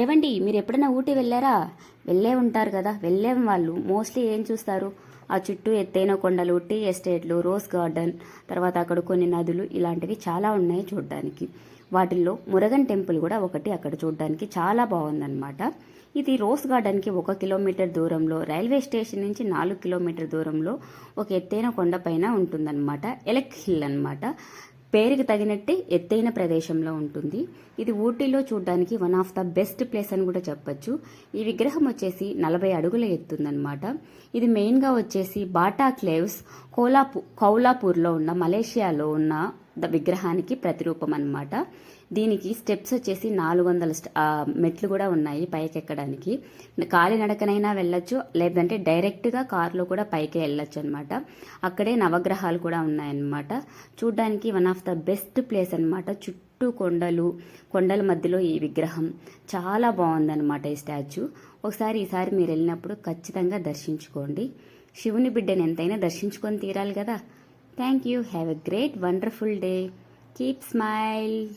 ఏవండి మీరు ఎప్పుడైనా ఊటీ వెళ్ళారా? వెళ్ళే ఉంటారు కదా వెళ్ళే వాళ్ళు. మోస్ట్లీ ఏం చూస్తారు? ఆ చుట్టూ ఎత్తైన కొండలు టీ ఎస్టేట్లు రోజ్ గార్డెన్ తర్వాత అక్కడ కొన్ని నదులు ఇలాంటివి చాలా ఉన్నాయి చూడడానికి. వాటిల్లో మురగన్ టెంపుల్ కూడా ఒకటి అక్కడ చూడడానికి చాలా బాగుందన్నమాట. ఇది రోజ్ గార్డెన్కి ఒక కిలోమీటర్ దూరంలో రైల్వే స్టేషన్ నుంచి నాలుగు కిలోమీటర్ దూరంలో ఒక ఎత్తైన కొండపైన ఉంటుందన్నమాట. ఎలక్ హిల్ అనమాట పేరుకి తగినట్టే ఎత్తైన ప్రదేశంలో ఉంటుంది. ఇది ఊటీలో చూడడానికి one of the best place అని కూడా చెప్పొచ్చు. ఈ విగ్రహం వచ్చేసి నలభై అడుగుల ఎత్తుందనమాట ఇది మెయిన్గా వచ్చేసి బాటా క్లేవ్స్ కోలాపూ కౌలాపూర్లో ఉన్న మలేషియాలో ఉన్న విగ్రహానికి ప్రతిరూపం అన్నమాట. దీనికి స్టెప్స్ వచ్చేసి నాలుగు వందల మెట్లు కూడా ఉన్నాయి పైకి ఎక్కడానికి కాలినడకనైనా వెళ్ళొచ్చు లేదంటే డైరెక్ట్గా కారులో కూడా పైకి వెళ్ళొచ్చు అనమాట అక్కడే నవగ్రహాలు కూడా ఉన్నాయన్నమాట. చూడ్డానికి one of the best place అన్నమాట. చుట్టూ కొండలు కొండల మధ్యలో ఈ విగ్రహం. చాలా బాగుందన్నమాట ఈ స్టాచ్యూ. ఒకసారి ఈసారి మీరు వెళ్ళినప్పుడు ఖచ్చితంగా దర్శించుకోండి. శివుని బిడ్డని ఎంతైనా దర్శించుకొని తీరాలి కదా. Thank you. Have a great, wonderful day. Keep smile.